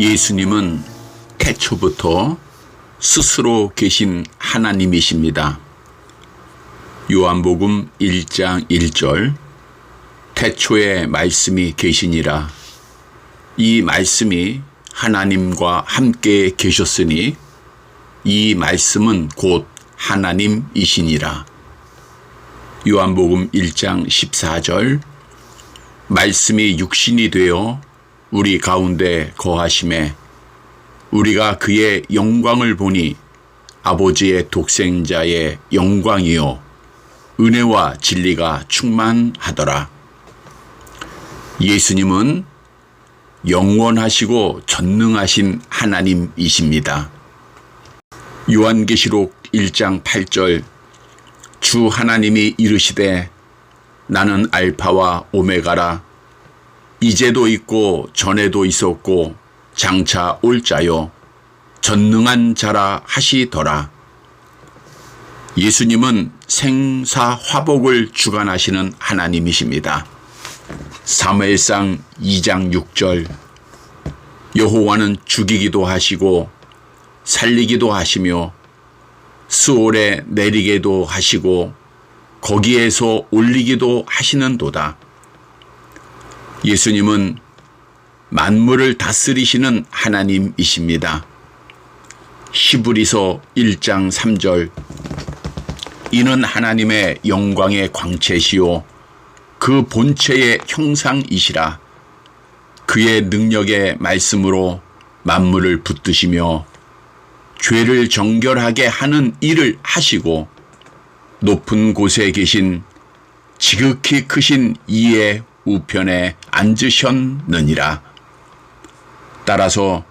예수님은 태초부터 스스로 계신 하나님이십니다. 요한복음 1장 1절 태초에 말씀이 계시니라 이 말씀이 하나님과 함께 계셨으니 이 말씀은 곧 하나님이시니라. 요한복음 1장 14절 말씀이 육신이 되어 우리 가운데 거하심에 우리가 그의 영광을 보니 아버지의 독생자의 영광이요 은혜와 진리가 충만하더라. 예수님은 영원하시고 전능하신 하나님이십니다. 요한계시록 1장 8절 주 하나님이 이르시되 나는 알파와 오메가라 이제도 있고 전에도 있었고 장차 올 자요 전능한 자라 하시더라. 예수님은 생사 화복을 주관하시는 하나님이십니다. 사무엘상 2장 6절 여호와는 죽이기도 하시고 살리기도 하시며 수월에 내리게도 하시고 거기에서 올리기도 하시는도다. 예수님은 만물을 다스리시는 하나님이십니다. 히브리서 1장 3절 이는 하나님의 영광의 광채시요 그 본체의 형상이시라 그의 능력의 말씀으로 만물을 붙드시며 죄를 정결하게 하는 일을 하시고 높은 곳에 계신 지극히 크신 이의 우편에 앉으셨느니라. 따라서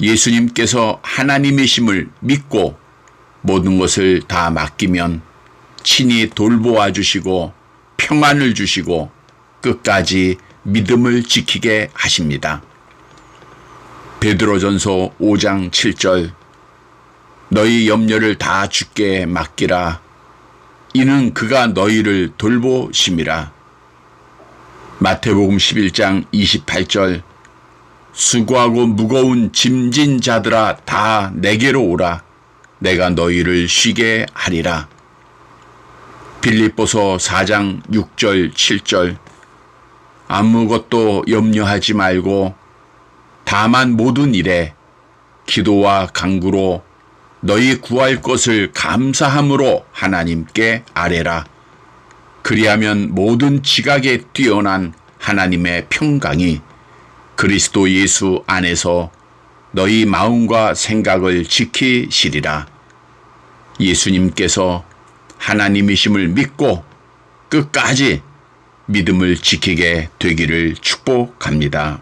예수님께서 하나님이심을 믿고 모든 것을 다 맡기면 친히 돌보아 주시고 평안을 주시고 끝까지 믿음을 지키게 하십니다. 베드로전서 5장 7절 너희 염려를 다 주께 맡기라 이는 그가 너희를 돌보심이라 마태복음 11장 28절. 수고하고 무거운 짐진 자들아 다 내게로 오라. 내가 너희를 쉬게 하리라. 빌립보서 4장 6절 7절. 아무것도 염려하지 말고 다만 모든 일에 기도와 간구로 너희 구할 것을 감사함으로 하나님께 아뢰라. 그리하면 모든 지각에 뛰어난 하나님의 평강이 그리스도 예수 안에서 너희 마음과 생각을 지키시리라. 예수님께서 하나님이심을 믿고 끝까지 믿음을 지키게 되기를 축복합니다.